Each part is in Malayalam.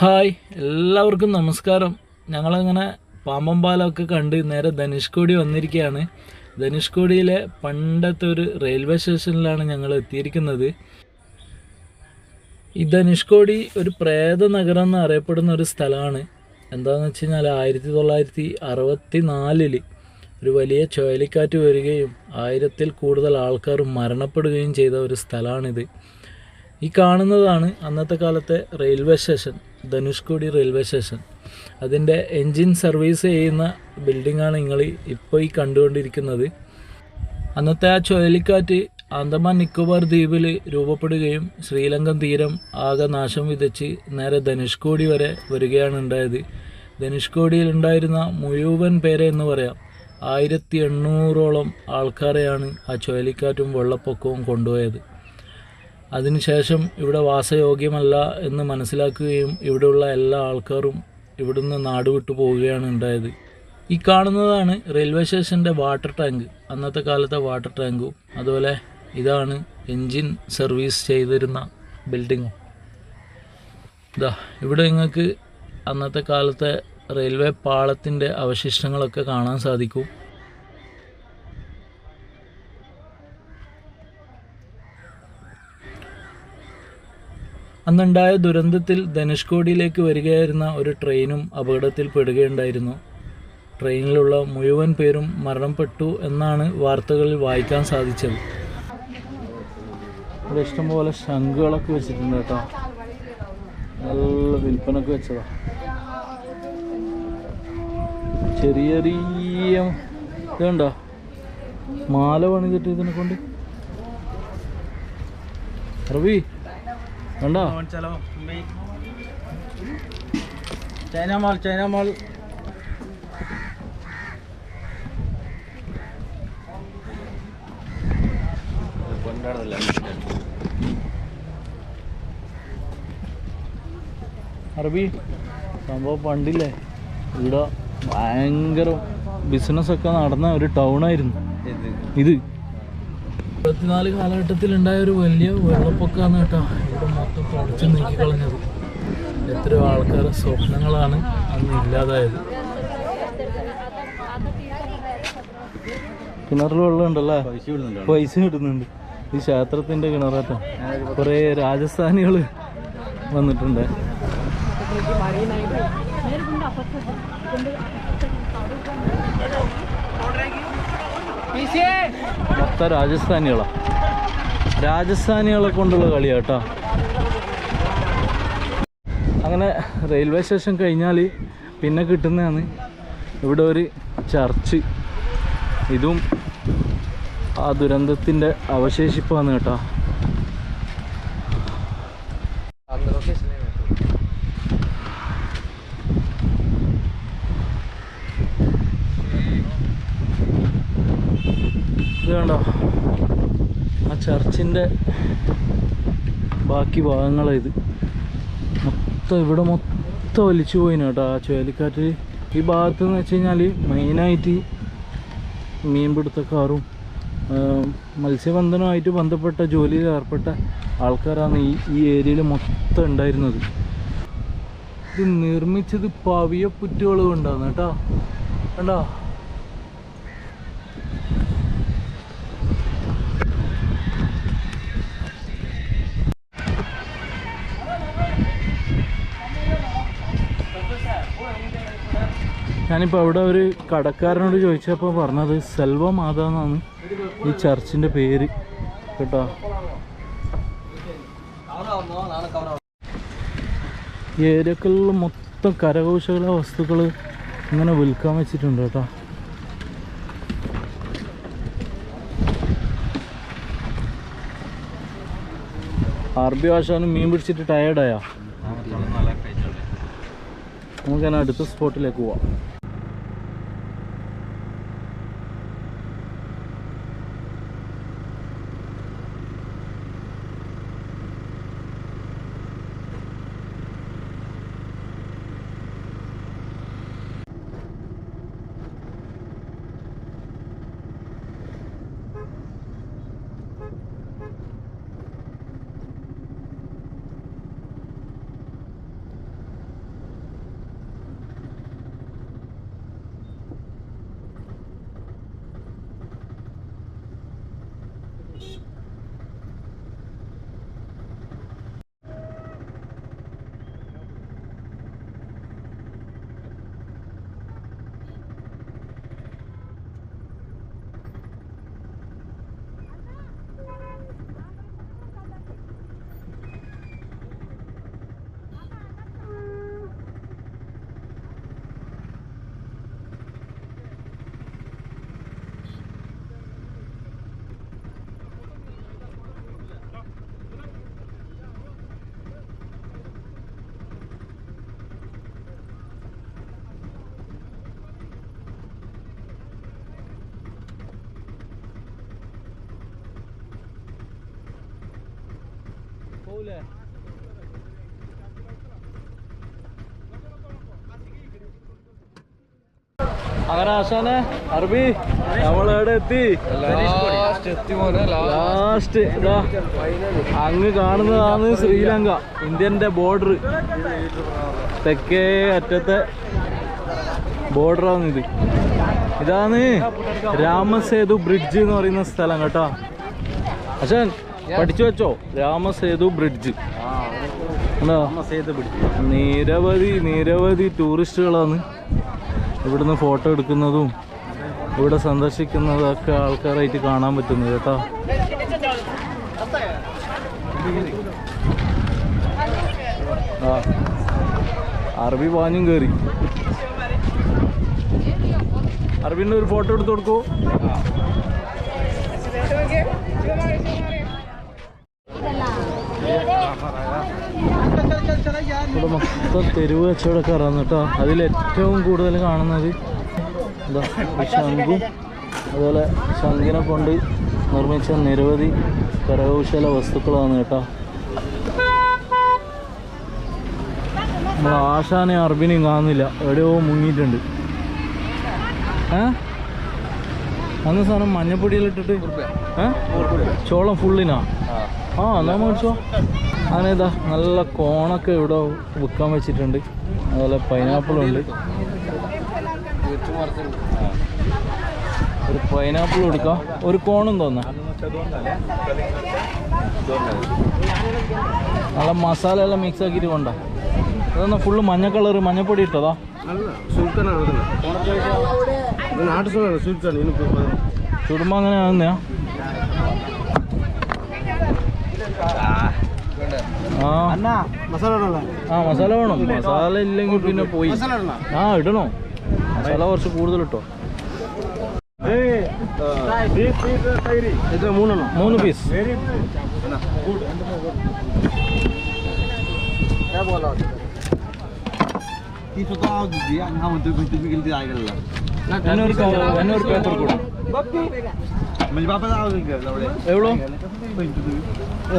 ഹായ് എല്ലാവർക്കും നമസ്കാരം. ഞങ്ങളങ്ങനെ പാമ്പമ്പാലമൊക്കെ കണ്ട് നേരെ ധനുഷ്കോടി വന്നിരിക്കുകയാണ് ധനുഷ്കോടിയിലെ പണ്ടത്തെ ഒരു റെയിൽവേ സ്റ്റേഷനിലാണ് ഞങ്ങൾ എത്തിയിരിക്കുന്നത്. ഈ ധനുഷ്കോടി ഒരു പ്രേത നഗരം എന്ന് അറിയപ്പെടുന്ന ഒരു സ്ഥലമാണ്. എന്താണെന്ന് വെച്ച് കഴിഞ്ഞാൽ ആയിരത്തി തൊള്ളായിരത്തി അറുപത്തി നാലിൽ ഒരു വലിയ ചുഴലിക്കാറ്റ് വരികയും ആയിരത്തിൽ കൂടുതൽ ആൾക്കാർ മരണപ്പെടുകയും ചെയ്ത ഒരു സ്ഥലമാണിത്. ഈ കാണുന്നതാണ് അന്നത്തെ കാലത്തെ railway station. Dhanushkodi railway station. അതിന്റെ എൻജിൻ സർവീസ് ചെയ്യുന്ന ബിൽഡിങ്ങാണ് നിങ്ങൾ ഇപ്പോൾ ഈ കണ്ടുകൊണ്ടിരിക്കുന്നത്. അന്നത്തെ ആ ചുഴലിക്കാറ്റ് ആന്തമാൻ നിക്കോബാർ ദ്വീപിൽ രൂപപ്പെടുകയും ശ്രീലങ്കൻ തീരം ആകെ നാശം വിതച്ച് നേരെ ധനുഷ്കോടി വരെ വരികയാണ് ഉണ്ടായത്. ധനുഷ്കോടിയിൽ ഉണ്ടായിരുന്ന മുഴുവൻ പേരെ എന്ന് പറയാം. ആയിരത്തി എണ്ണൂറോളം ആൾക്കാരെയാണ് ആ ചുഴലിക്കാറ്റും വെള്ളപ്പൊക്കവും കൊണ്ടുപോയത്. അതിനുശേഷം ഇവിടെ വാസയോഗ്യമല്ല എന്ന് മനസ്സിലാക്കുകയും ഇവിടെയുള്ള എല്ലാ ആൾക്കാരും ഇവിടുന്ന് നാട് വിട്ടു പോവുകയാണ് ഉണ്ടായത്. ഈ കാണുന്നതാണ് റെയിൽവേ സ്റ്റേഷന്റെ വാട്ടർ ടാങ്ക്. അന്നത്തെ കാലത്തെ വാട്ടർ ടാങ്കും. അതുപോലെ ഇതാണ് എൻജിൻ സർവീസ് ചെയ്തിരുന്ന ബിൽഡിങ്ങും. ഇതാ ഇവിടെ നിങ്ങൾക്ക് അന്നത്തെ കാലത്തെ റെയിൽവേ പാളത്തിന്റെ അവശിഷ്ടങ്ങളൊക്കെ കാണാൻ സാധിക്കും. അന്നുണ്ടായ ദുരന്തത്തിൽ ധനുഷ്കോടിയിലേക്ക് വരികയായിരുന്ന ഒരു ട്രെയിനും അപകടത്തിൽ പെടുകയുണ്ടായിരുന്നു. ട്രെയിനിലുള്ള മുഴുവൻ പേരും മരണപ്പെട്ടു എന്നാണ് വാർത്തകളിൽ വായിക്കാൻ സാധിച്ചത്. ഇഷ്ടംപോലെ ശംഖുകളൊക്കെ വെച്ചിട്ടുണ്ട് കേട്ടോ. നല്ല വിൽപ്പനൊക്കെ വെച്ചതാ. ചെറിയ ചെറിയ ഇതുണ്ടോ? മാല പണിതിട്ട് ഇതിനെ കൊണ്ട്? റവി കണ്ടോ ചൈന മാൾ ചൈന മാൾ. അറബി സംഭവം പണ്ടില്ലേ? ഇവിടെ ഭയങ്കര ബിസിനസ്സൊക്കെ നടന്ന ഒരു ടൗൺ ആയിരുന്നു. ഇത് ഇത് ഇരുപത്തിനാല് കാലഘട്ടത്തിൽ ഉണ്ടായ ഒരു വലിയ വെള്ളപ്പൊക്കമാണ് കേട്ടോ. ഇവിടെ മൊത്തം തുടച്ചു നീക്കിക്കളഞ്ഞത് എത്രയോ ആൾക്കാരുടെ സ്വപ്നങ്ങളാണ് അന്ന് ഇല്ലാതായത്. കിണറിൽ വെള്ളം ഉണ്ടല്ലേ? പൈസ കിട്ടുന്നുണ്ട് ഈ ക്ഷേത്രത്തിന്റെ കിണറാട്ടം. കുറേ രാജസ്ഥാനികൾ വന്നിട്ടുണ്ട്. മൊത്തം രാജസ്ഥാനികളാ. രാജസ്ഥാനികളെ കൊണ്ടുള്ള കളിയാ കേട്ടോ അങ്ങനെ റെയിൽവേ സ്റ്റേഷൻ കഴിഞ്ഞാൽ പിന്നെ കിട്ടുന്നതാണ് ഇവിടെ ഒരു ചർച്ച്. ഇതും ആ ദുരന്തത്തിന്റെ അവശേഷിപ്പാണ് കേട്ടോ. കണ്ടോ? ആ ചർച്ചിന്റെ ബാക്കി ഭാഗങ്ങളാണ് ഇത്. മൊത്തം ഇവിടെ മൊത്തം ഒലിച്ചു പോയിന് കേട്ടോ ആ ചുഴലിക്കാറ്റ്. ഈ ഭാഗത്ത് എന്ന് വെച്ച് കഴിഞ്ഞാൽ മെയിനായിട്ട് മീൻപിടുത്തക്കാരും മത്സ്യബന്ധനവുമായിട്ട് ബന്ധപ്പെട്ട ജോലിയിൽ ഏർപ്പെട്ട ആൾക്കാരാണ് ഈ ഈ ഏരിയയിൽ മൊത്തം ഉണ്ടായിരുന്നത്. ഇത് നിർമ്മിച്ചത് പവിയ പുറ്റുകൾ കൊണ്ടാണ് കേട്ടോ. കണ്ടോ? ഞാനിപ്പോൾ അവിടെ ഒരു കടക്കാരനോട് ചോദിച്ചപ്പോൾ പറഞ്ഞത് സെൽവമാത എന്നാണ് ഈ ചർച്ചിന്റെ പേര്. കേട്ടോ? ഈ ഏരിയകളിൽ മൊത്തം കരകൗശല വസ്തുക്കൾ ഇങ്ങനെ വിൽക്കാൻ വെച്ചിട്ടുണ്ട് കേട്ടോ. അറബി ഭാഷാനും മീൻ പിടിച്ചിട്ട് ടയേർഡായോ ഞാൻ അടുത്ത സ്പോട്ടിലേക്ക് പോവാം. അങ്ങനെ ആശാനെ അറബി നമ്മളെവിടെ എത്തി? ലാസ്റ്റ് ഇതാ അങ്ങ് കാണുന്നതാണ് ശ്രീലങ്ക ഇന്ത്യന്റെ ബോർഡർ തെക്കേ അറ്റത്തെ ബോർഡറാണ് ഇത്. ഇതാണ് രാമസേതു ബ്രിഡ്ജ് എന്ന് പറയുന്ന സ്ഥലം കേട്ടോ. അശാൻ പഠിച്ചു വെച്ചോ? രാമസേതു ബ്രിഡ്ജ് നിരവധി നിരവധി ടൂറിസ്റ്റുകളാണ് ഇവിടുന്ന് ഫോട്ടോ എടുക്കുന്നതും ഇവിടെ സന്ദർശിക്കുന്നതും ഒക്കെ ആൾക്കാരായിട്ട് കാണാൻ പറ്റുന്നത് കേട്ടോ. ആ അറബി പാഞ്ഞും കയറി അറബിന്റെ ഒരു ഫോട്ടോ എടുത്ത് കൊടുക്കൂ ഇവിടെ മൊത്തം തെരുവ് കച്ചവടക്കാരാണ് കേട്ടോ. അതിലേറ്റവും കൂടുതൽ കാണുന്നത് എന്താ ശംഖും. അതുപോലെ ശംഖിനെ കൊണ്ട് നിർമ്മിച്ച നിരവധി കരകൗശല വസ്തുക്കളാണ് കേട്ടോ. നമ്മൾ ആശാനെ അറബിനെയും കാണുന്നില്ല. എവിടെയോ മുങ്ങിയിട്ടുണ്ട്. ഏ? അന്ന് സാധനം മഞ്ഞപ്പൊടിയിലിട്ടിട്ട് ഏ? ചോളം ഫുള്ളിനാ ആ എന്നാ മേടിച്ചോ. അങ്ങനെ ഇതാ നല്ല കോണൊക്കെ ഇവിടെ വിൽക്കാൻ വെച്ചിട്ടുണ്ട്. അതുപോലെ പൈനാപ്പിളുണ്ട് ഒരു പൈനാപ്പിൾ കൊടുക്കാം ഒരു കോണും തോന്നാ നല്ല മസാല എല്ലാം മിക്സ് ആക്കിയിട്ട് കൊണ്ട. അതൊന്നും ഫുള്ള് മഞ്ഞ കളറ് മഞ്ഞപ്പൊടി ഇട്ടതാ. ചുടുമ്പോ അങ്ങനെ ആകുന്നയാ ആ. മസാല വേണം. മസാല ഇല്ലെങ്കിൽ പിന്നെ പോയി. ആ ഇടണോ. മസാല കുറച്ച് കൂടുതൽ ഇട്ടോ. മൂന്നെണ്ണം. മൂന്ന് പീസ് ഒരു പേപ്പർ കൂടെ. എവ്വളോ?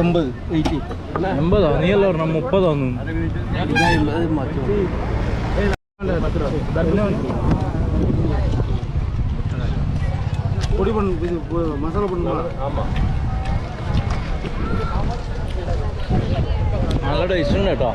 എൺപത്. എയ്റ്റി എൺപതാ? നീ അല്ല പറഞ്ഞ? മുപ്പതാന്ന് പൊടി പണി ഇത് മസാല പണി നല്ല ടേസ്റ്റ് ഉണ്ട് കേട്ടോ.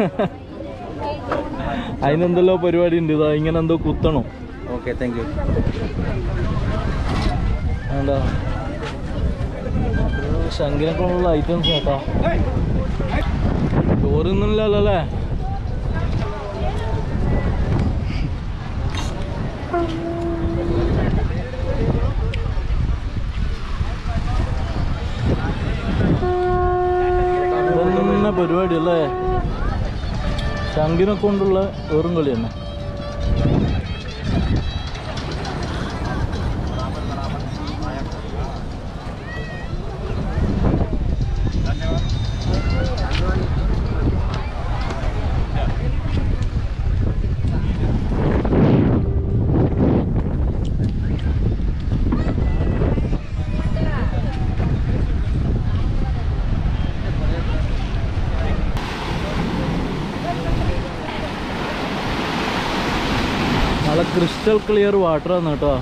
അതിനെന്തല്ലോ പരിപാടി ഉണ്ട് ഇതാ ഇങ്ങനെ എന്തോ കുത്തണോ. ഓക്കെ താങ്ക് യു എന്താ? ശങ്കിനെ കൊണ്ടുള്ള ഐറ്റംസ് കേട്ടോ. ചോറൊന്നുമില്ലല്ലോ അല്ലേ പരിപാടി അല്ലേ ശങ്കിനെ കൊണ്ടുള്ള വെറും കളി തന്നെ. നല്ല ക്രിസ്റ്റൽ ക്ലിയർ വാട്ടർ ആണ് കേട്ടോ.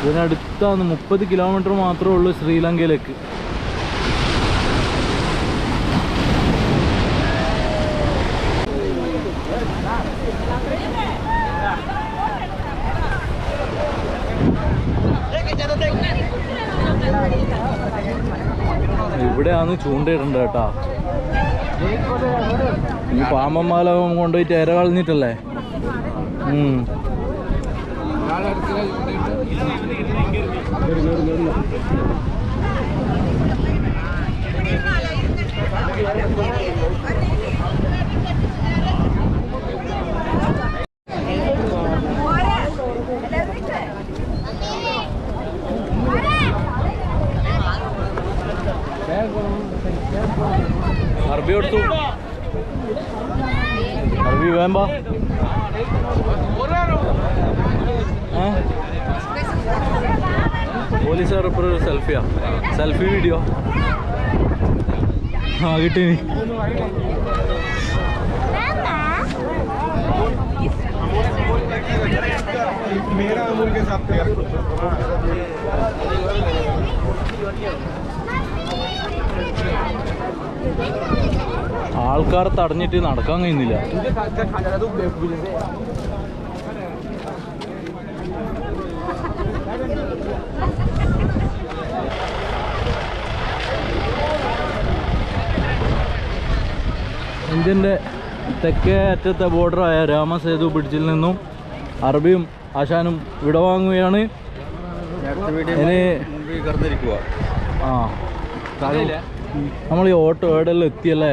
ഇതിനടുത്താണ് മുപ്പത് കിലോമീറ്റർ മാത്രമേ ഉള്ളൂ ശ്രീലങ്കയിലേക്ക്. ഇവിടെയാണ് ചൂണ്ടയിടേണ്ടത് കേട്ടാ. ഈ പാമ്പന്മാല കൊണ്ടുപോയിട്ട് ഇര കളഞ്ഞിട്ടല്ലേ? ഉം. വീഡിയോ എടുത്തു അറബി വേമ്പ പോലീസുകാർ ഇപ്പോൾ ഒരു സെൽഫിയാ സെൽഫി വീഡിയോ ആ കിട്ടി मेरा अमूल के साथ तैयार ആൾക്കാർ തടഞ്ഞിട്ട് നടക്കാൻ കഴിയുന്നില്ല ഇന്ത്യന്റെ തെക്കേ അറ്റത്തെ ബോർഡറായ രാമസേതു ബ്രിഡ്ജിൽ നിന്നും അറബിയും ആശാനും വിടവാങ്ങുകയാണ്. ഇനി ആ നമ്മൾ ഈ ഓട്ടോ ഏടെല്ലാം എത്തിയല്ലേ?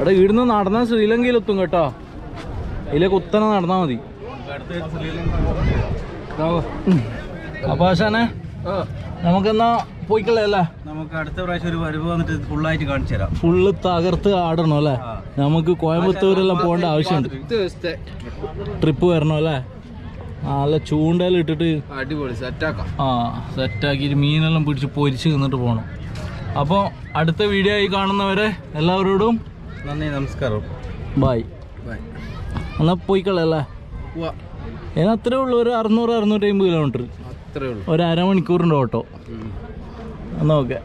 എടാ ഇവിടുന്ന് നടന്നാൽ ശ്രീലങ്കയിലെത്തും കേട്ടോ. ഇതിലെ കുത്തനെ നടന്നാൽ മതി. അപ്പൊ ആശാനെ നമുക്കെന്നാ പോയിക്കളയല്ലേ നമുക്ക് അടുത്ത പ്രാവശ്യം ഒരു വരവ് വന്നിട്ട് ഫുള്ളായിട്ട് കാണിച്ചു തരാം. ഫുള്ള് തകർത്ത് ആടണം അല്ലേ? നമുക്ക് കോയമ്പത്തൂരെല്ലാം പോകേണ്ട ആവശ്യമുണ്ട്. ട്രിപ്പ് വരണം അല്ലേ? നല്ല ചൂണ്ടയിൽ ഇട്ടിട്ട് അടിപൊളി സെറ്റാക്കാം ആ സെറ്റാക്കിയിട്ട് മീനെല്ലാം പിടിച്ച് പൊരിച്ച് നിന്നിട്ട് പോകണം അപ്പോൾ അടുത്ത വീഡിയോ ആയി കാണുന്നവരെ എല്ലാവരോടും നന്ദി നമസ്കാരം. Bye bye. എന്നാൽ പോയിക്കളല്ലേ ഏതാ അത്രേ ഉള്ളൂ ഒരു അറുന്നൂറ് അറുന്നൂറ്റി അമ്പത് കിലോമീറ്റർ ഒരു അരമണിക്കൂറിന്റെ ഓട്ടോ. എന്നാൽ ഓക്കെ